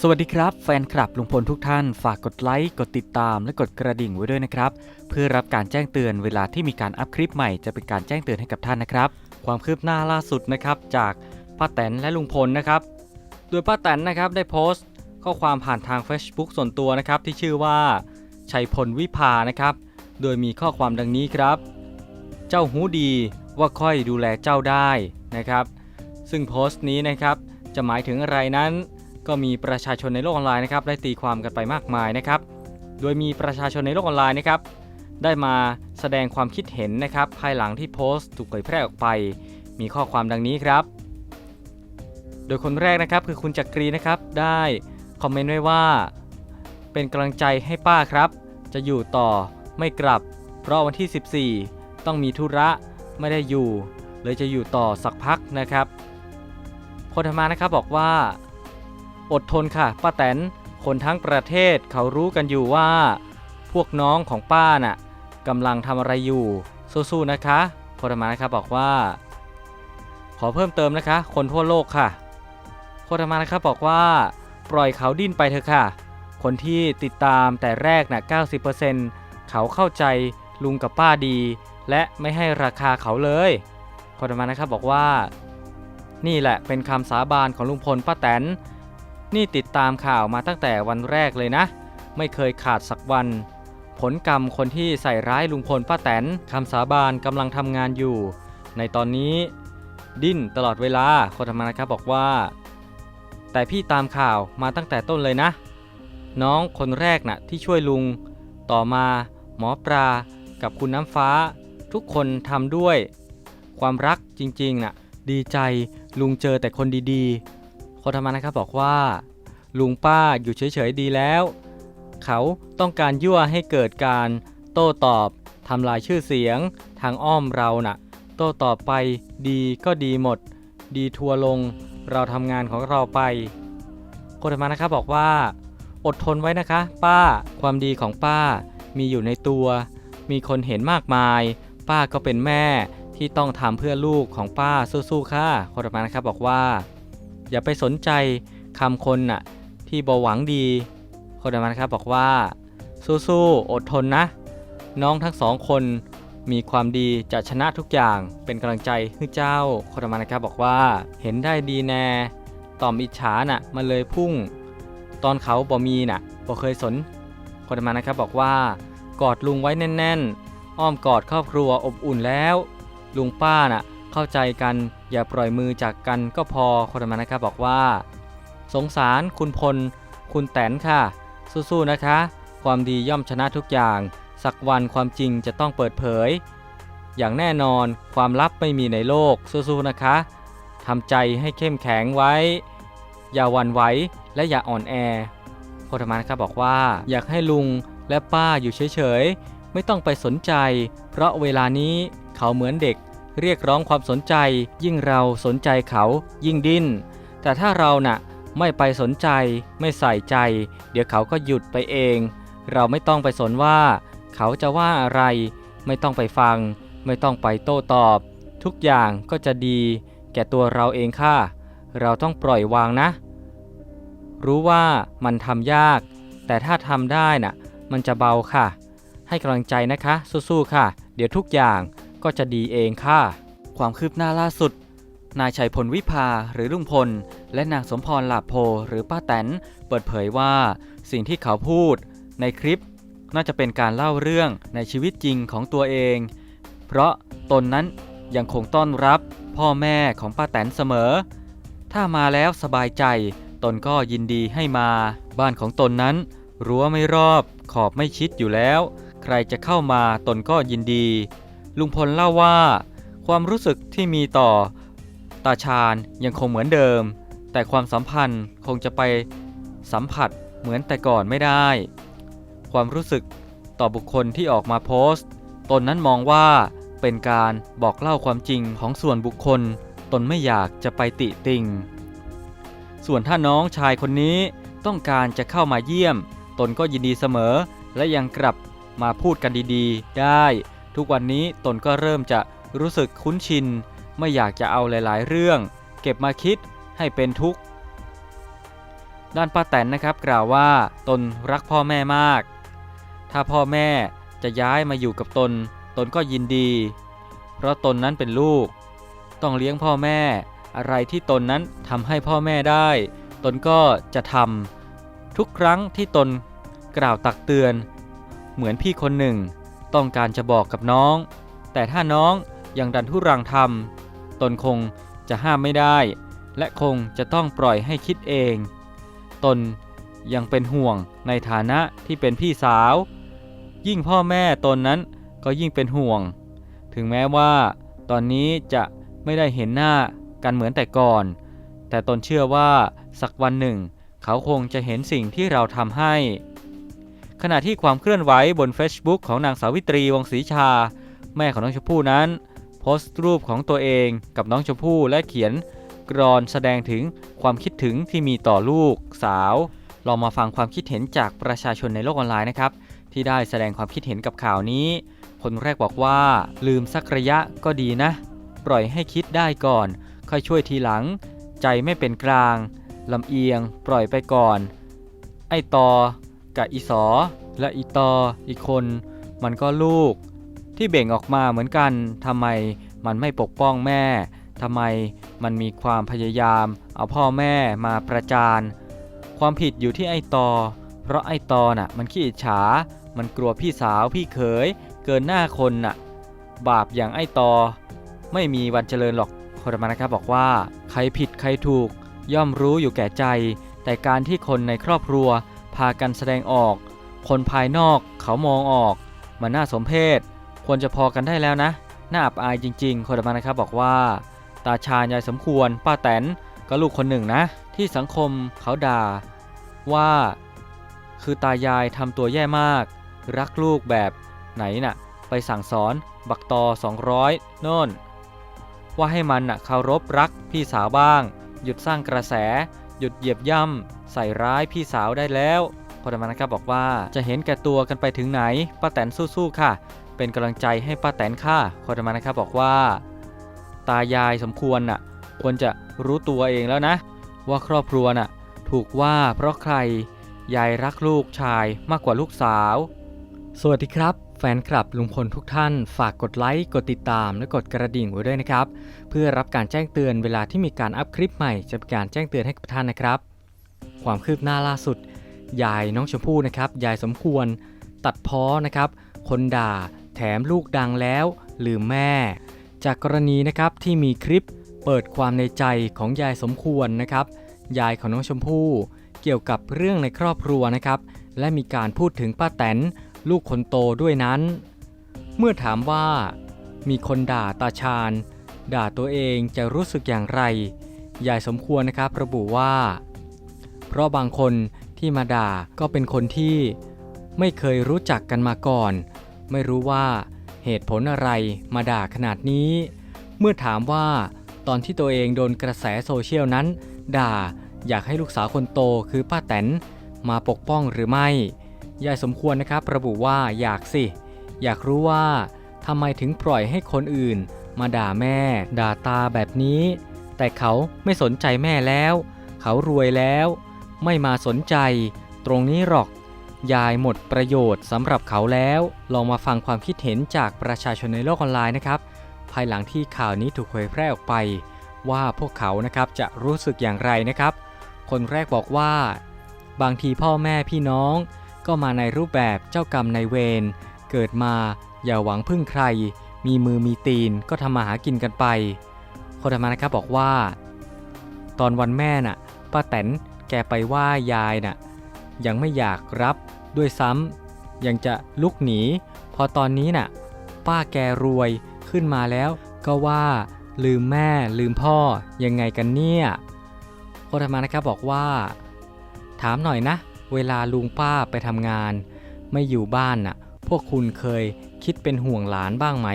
สวัสดีครับ แฟนคลับลุงพลทุกท่าน ฝากกดไลค์ กดติดตาม และกดกระดิ่งไว้ด้วยนะครับ เพื่อรับการแจ้งเตือนเวลาที่มีการอัพคลิปใหม่จะเป็นการแจ้งเตือนให้กับท่านนะครับ ความคืบหน้าล่าสุดนะครับจากป้าแตนและลุงพลนะครับ โดยป้าแตนนะครับได้โพสต์ ข้อความผ่านทาง Facebook ส่วนตัวนะครับที่ชื่อว่าชัยพลวิภานะครับ โดยมีข้อความดังนี้ครับ เจ้าหูดีว่าค่อยดูแลเจ้าได้นะครับ ซึ่งโพสต์นี้นะครับจะหมายถึงอะไรนั้น ก็มีประชาชนในโลกออนไลน์นะครับได้ตีความกันไปมากมายนะครับ โดยมีประชาชนในโลกออนไลน์นะครับได้มาแสดงความคิดเห็นนะครับ ภายหลังที่โพสต์ถูกเผยแพร่ออกไป มีข้อความดังนี้ครับ โดยคนแรกนะครับคือคุณจักรีนะครับได้คอมเมนต์ไว้ว่า เป็นกำลังใจให้ป้าครับ จะอยู่ต่อไม่กลับ เพราะวันที่ 14 ต้องมีธุระไม่ได้อยู่ เลยจะอยู่ต่อสักพักนะครับคนธรรมานะครับบอกว่า อดทนค่ะป้าแตนคนทั้งประเทศเขารู้กันอยู่ว่า พวกน้องของป้าน่ะกำลังทำอะไรอยู่สู้ๆนะคะโคธรรมานะครับบอกว่า ขอเพิ่มเติมนะคะ คนทั่วโลกค่ะโคธรรมานะครับบอกว่า ปล่อยเขาดิ้นไปเถอะค่ะ คนที่ติดตามแต่แรกน่ะ90%เขาเข้าใจลุงกับป้าดี และไม่ให้ราคาเขาเลยโคธรรมานะครับบอกว่า นี่แหละเป็นคำสาบานของลุงพลป้าแตน นี่ติดตามข่าวมาตั้งแต่วันแรกเลยนะ ไม่เคยขาดสักวัน ผลกรรมคนที่ใส่ร้ายลุงพลป้าแตนคำสาบานกำลังทำงานอยู่ ในตอนนี้ ดิ้นตลอดเวลาคนธรรมนะครับบอกว่า แต่พี่ตามข่าวมาตั้งแต่ต้นเลยนะ น้องคนแรกน่ะที่ช่วยลุง ต่อมาหมอปลากับคุณน้ำฟ้า ทุกคนทำด้วย ความรักจริงๆน่ะดีใจลุงเจอแต่คนดีๆ คนธรรมนะครับบอกว่า ลุงป้าอยู่เฉยๆดีแล้ว เขาต้องการยั่วให้เกิดการโต้ตอบทำลายชื่อเสียง ทางอ้อมเราน่ะ โต้ตอบไปดีก็ดีหมด ดีทัวลง เราทำงานของเราไป คนธรรมนะครับบอกว่า อดทนไว้นะคะ ป้าความดีของป้ามีอยู่ในตัว มีคนเห็นมากมาย ป้าก็เป็นแม่ที่ต้องทำเพื่อลูกของป้าสู้ๆค่ะคนธรรมนะครับบอกว่า อย่าไปสนใจคำคนน่ะที่บหวังดีคนธรรมนะครับบอกว่า สู้ๆอดทนนะ น้องทั้งสองคนมีความดีจะชนะทุกอย่างเป็นกำลังใจให้เจ้าคนธรรมนะครับบอกว่าเห็นได้ดีแน่ต่อมอิจฉาน่ะมันเลยพุ่ง ตอนเขาบ่มีน่ะบ่เคยสนคนธรรมนะครับบอกว่ากอดลุงไว้แน่น ๆ อ้อมกอดครอบครัวอบอุ่นแล้ว ลุงป้าน่ะ เข้าใจกันอย่าปล่อยมือจากกันก็พอคนธรรมนะครับบอกว่า สงสารคุณพล คุณแตนค่ะ สู้ๆนะคะ ความดีย่อมชนะทุกอย่าง สักวันความจริงจะต้องเปิดเผย อย่างแน่นอนความลับไม่มีในโลกสู้ๆนะคะทำใจให้เข้มแข็งไว้ อย่าหวั่นไหวและอย่าอ่อนแอโคธรรมานะครับบอกว่า อยากให้ลุงและป้าอยู่เฉยๆ ไม่ต้องไปสนใจ เพราะเวลานี้เขาเหมือนเด็ก เรียกร้องความสนใจ ยิ่งเราสนใจเขายิ่งดิ้น แต่ถ้าเราน่ะไม่ไปสนใจไม่ใส่ใจ เดี๋ยวเขาก็หยุดไปเอง เราไม่ต้องไปสนว่า เขาจะว่าอะไร ไม่ต้องไปฟัง ไม่ต้องไปโต้ตอบ ทุกอย่างก็จะดี แก่ตัวเราเองค่ะ เราต้องปล่อยวางนะ รู้ว่ามันทำยาก แต่ถ้าทำได้น่ะ มันจะเบาค่ะ ให้กำลังใจนะคะ สู้ๆค่ะ เดี๋ยวทุกอย่าง ก็จะดีเองค่ะ ความคืบหน้าล่าสุด นายชัยพลวิภาหรือลุงพล และนางสมพรหลาโพหรือป้าแตน เปิดเผยว่า สิ่งที่เขาพูด ในคลิปน่าจะเป็นการเล่าเรื่องในชีวิตจริงของตัวเอง เพราะตนนั้นยังคงต้อนรับพ่อแม่ของป้าแตนเสมอ ถ้ามาแล้วสบายใจ ตนก็ยินดีให้มา บ้านของตนนั้นรั้วไม่รอบ ขอบไม่ชิดอยู่แล้ว ใครจะเข้ามาตนก็ยินดี ลุงพลเล่าว่า ความรู้สึกที่มีต่อตาชาญยังคงเหมือนเดิม แต่ความสัมพันธ์คงจะไปสัมผัสเหมือนแต่ก่อนไม่ได้ ความรู้สึกต่อบุคคลที่ออกมาโพสต์ ตนนั้นมองว่าเป็นการบอกเล่าความจริงของส่วนบุคคล ตนไม่อยากจะไปติติงส่วนถ้าน้องชายคนนี้ต้องการจะเข้ามาเยี่ยม ตนก็ยินดีเสมอ และยังกลับมาพูดกันดีๆ ได้ ทุกวันนี้ตนก็เริ่มจะรู้สึกคุ้นชิน ไม่อยากจะเอาหลาย ๆ เรื่อง เก็บมาคิดให้เป็นทุกข์ ด้านป้าแตนนะครับกล่าวว่าตนรักพ่อแม่มาก ถ้าพ่อแม่จะย้ายมาอยู่กับตน ตนก็ยินดี เพราะตนนั้นเป็นลูก ต้องเลี้ยงพ่อแม่ อะไรที่ตนนั้นทำให้พ่อแม่ได้ ตนก็จะทำทุกครั้งที่ตนกล่าวตักเตือน เหมือนพี่คนหนึ่ง ต้องการจะบอกกับน้อง แต่ถ้าน้องยังดันทุรังทำตนคงจะห้ามไม่ได้ และคงจะต้องปล่อยให้คิดเอง ตนยังเป็นห่วงในฐานะที่เป็นพี่สาว ยิ่งพ่อแม่ตนนั้นก็ยิ่งเป็นห่วง ถึงแม้ว่า ตอนนี้จะไม่ได้เห็นหน้ากันเหมือนแต่ก่อน แต่ตนเชื่อว่าสักวันหนึ่ง เขาคงจะเห็นสิ่งที่เราทำให้ ขณะที่ความเคลื่อนไหวบน Facebook ของนางสาวิตรีวงศรีชา แม่ของน้องชมพู่นั้น โพสต์รูปของตัวเองกับน้องชมพู่และเขียนกรอนแสดงถึงความคิดถึงที่มีต่อลูกสาวลองมาฟังความคิดเห็นจากประชาชนในโลกออนไลน์นะครับ ที่ได้แสดงความคิดเห็นกับข่าวนี้ คนแรกบอกว่า ลืมสักระยะก็ดีนะ ปล่อยให้คิดได้ก่อน ค่อยช่วยทีหลัง ใจไม่เป็นกลางลำเอียง ปล่อยไปก่อน ไอต่อ กับอีสอและอีตออีกคน มันก็ลูก ที่เบ่งออกมาเหมือนกันทำไมมันไม่ปกป้องแม่ทำไมมันมีความพยายามเอาพ่อแม่มาประจาน ความผิดอยู่ที่ไอตอ เพราะไอตอน่ะมันขี้อิจฉา มันกลัวพี่สาวพี่เขย เกินหน้าคนน่ะ บาปอย่างไอตอ ไม่มีวันเจริญหรอกคดามานะครับบอกว่า ใครผิดใครถูก ย่อมรู้อยู่แก่ใจ แต่การที่คนในครอบครัว พากันแสดงออก คนภายนอกเขามองออก มันน่าสมเพชควรจะพอกันได้แล้วนะ น่าอับอายจริง ๆคดามานะครับบอกว่า ตาชาญยายสมควร ป้าแตนก็ลูกคนหนึ่งนะ ที่สังคมเขาด่า ว่า คือตายายทำตัวแย่มาก รักลูกแบบไหนน่ะ ไปสั่งสอน บักตอ 200 โน่น ว่าให้มันน่ะเคารพรักพี่สาวบ้าง หยุดสร้างกระแส หยุดเหยียบย่ำ ใส่ร้ายพี่สาวได้แล้วพอดมานะครับบอกว่าจะเห็นแก่ตัวกันไปถึงไหนป้าแตนสู้ๆค่ะ เป็นกำลังใจให้ป้าแตนค่ะพอดมานะครับบอกว่า ตายายสมควรน่ะควรจะรู้ตัวเองแล้วนะ ว่าครอบครัวน่ะถูกว่าเพราะใครยายรักลูกชายมากกว่าลูกสาว สวัสดีครับ แฟนคลับลุงพลทุกท่าน ฝากกดไลค์กดติดตามและกดกระดิ่งไว้ด้วยนะครับ เพื่อรับการแจ้งเตือนเวลาที่มีการอัพคลิปใหม่จะเป็นการแจ้งเตือนให้กับท่านนะครับ ความคืบหน้าล่าสุด ยายน้องชมพู่นะครับ ยายสมควร ตัดพ้อนะครับ คนด่าแถมลูกดังแล้วลืมแม่ จากกรณีนะครับที่มีคลิปเปิดความในใจของยายสมควรนะครับ ยายของน้องชมพู่เกี่ยวกับเรื่องในครอบครัวนะครับ และมีการพูดถึงป้าแตนลูกคนโตด้วยนั้น เมื่อถามว่ามีคนด่าตาชาญ ด่าตัวเองจะรู้สึกอย่างไร ยายสมควรนะครับระบุว่า เพราะบางคนที่มาด่าก็เป็นคนที่ไม่เคยรู้จักกันมาก่อน ไม่รู้ว่าเหตุผลอะไรมาด่าขนาดนี้ เมื่อถามว่าตอนที่ตัวเองโดนกระแสโซเชียลนั้น ด่าอยากให้ลูกสาวคนโตคือป้าแตนมาปกป้องหรือไม่ ยายสมควรนะครับ ระบุว่าอยากสิ อยากรู้ว่าทำไมถึงปล่อยให้คนอื่น มาด่าแม่ ด่าตาแบบนี้ แต่เขาไม่สนใจแม่แล้ว เขารวยแล้ว ไม่มาสนใจ ตรงนี้หรอก ยายหมดประโยชน์สำหรับเขาแล้ว ลองมาฟังความคิดเห็นจากประชาชนในโลกออนไลน์นะครับ ภายหลังที่ข่าวนี้ถูกเผยแพร่ออกไป ว่าพวกเขานะครับจะรู้สึกอย่างไรนะครับ คนแรกบอกว่า บางทีพ่อแม่พี่น้อง ก็มาในรูปแบบเจ้ากรรมนายเวรเกิดมาอย่าหวังพึ่งใคร มีมือมีตีนก็ทำมาหากินกันไปคนธรรมานะครับบอกว่า ตอนวันแม่น่ะป้าแตน แกไปว่ายายน่ะยังไม่อยากรับด้วยซ้ำยังจะลุกหนี พอตอนนี้น่ะ ป้าแกรวยขึ้นมาแล้วก็ว่าลืมแม่ลืมพ่อยังไงกันเนี่ยโคธรรมานะครับบอกว่า ถามหน่อยนะ เวลาลุงป้าไปทำงาน ไม่อยู่บ้านน่ะ พวกคุณเคยคิดเป็นห่วงหลานบ้างไหม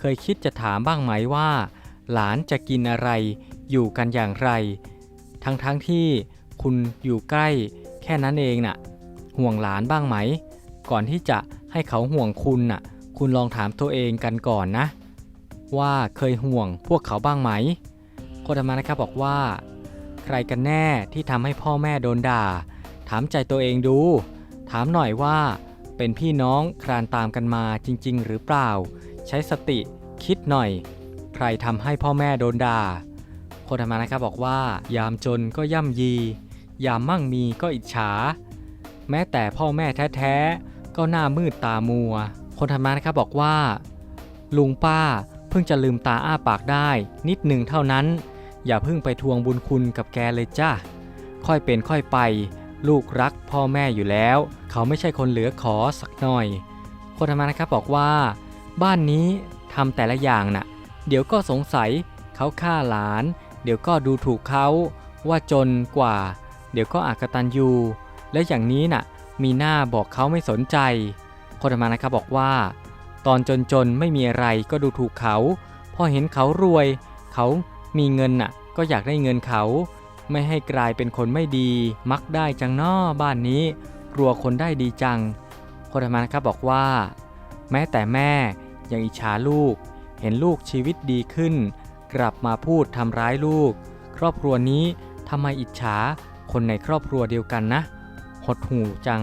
เคยคิดจะถามบ้างไหมว่า หลานจะกินอะไรอยู่กันอย่างไร ทั้งๆทที่ คุณอยู่ใกล้แค่นั้นเองน่ะห่วงหลานบ้างไหม ก่อนที่จะให้เขาห่วงคุณน่ะ คุณลองถามตัวเองกันก่อนนะ ว่าเคยห่วงพวกเขาบ้างไหมโคดามานะครับบอกว่า ใครกันแน่ที่ทำให้พ่อแม่โดนด่า ถามใจตัวเองดู ถามหน่อยว่าเป็นพี่น้องคลานตามกันมาจริง ๆ หรือเปล่า ใช้สติคิดหน่อย ใครทำให้พ่อแม่โดนด่าโคนธรรมานะครับบอกว่ายามจนก็ย่ำยี ยามมั่งมีก็อิจฉา แม้แต่พ่อแม่แท้ๆ ก็หน้ามืดตามัว คนธรรมานะครับบอกว่า ลุงป้าเพิ่งจะลืมตาอ้าปากได้ นิดหนึ่งเท่านั้น อย่าเพิ่งไปทวงบุญคุณกับแกเลยจ้าค่อยเป็นค่อยไป ลูกรักพ่อแม่อยู่แล้ว เขาไม่ใช่คนเหลือขอสักหน่อย คนธรรมานะครับบอกว่า บ้านนี้ทำแต่ละอย่างน่ะ เดี๋ยวก็สงสัยเขาฆ่าหลาน เดี๋ยวก็ดูถูกเขาว่าจนกว่า เดี๋ยวก็อากตันยูและอย่างนี้น่ะ มีหน้าบอกเขาไม่สนใจคนธรรมานะครับบอกว่า ตอนจนๆไม่มีอะไรก็ดูถูกเขา พอเห็นเขารวย เขามีเงินน่ะ ก็อยากได้เงินเขา ไม่ให้กลายเป็นคนไม่ดี มักได้จังน้อบ้านนี้รัวคนได้ดีจังคนธรรมานะครับบอกว่า แม้แต่แม่ยังอิจฉาลูก เห็นลูกชีวิตดีขึ้น กลับมาพูดทำร้ายลูก ครอบครัวนี้ทำไมอิจฉา คนในครอบครัวเดียวกันนะ หดหูจัง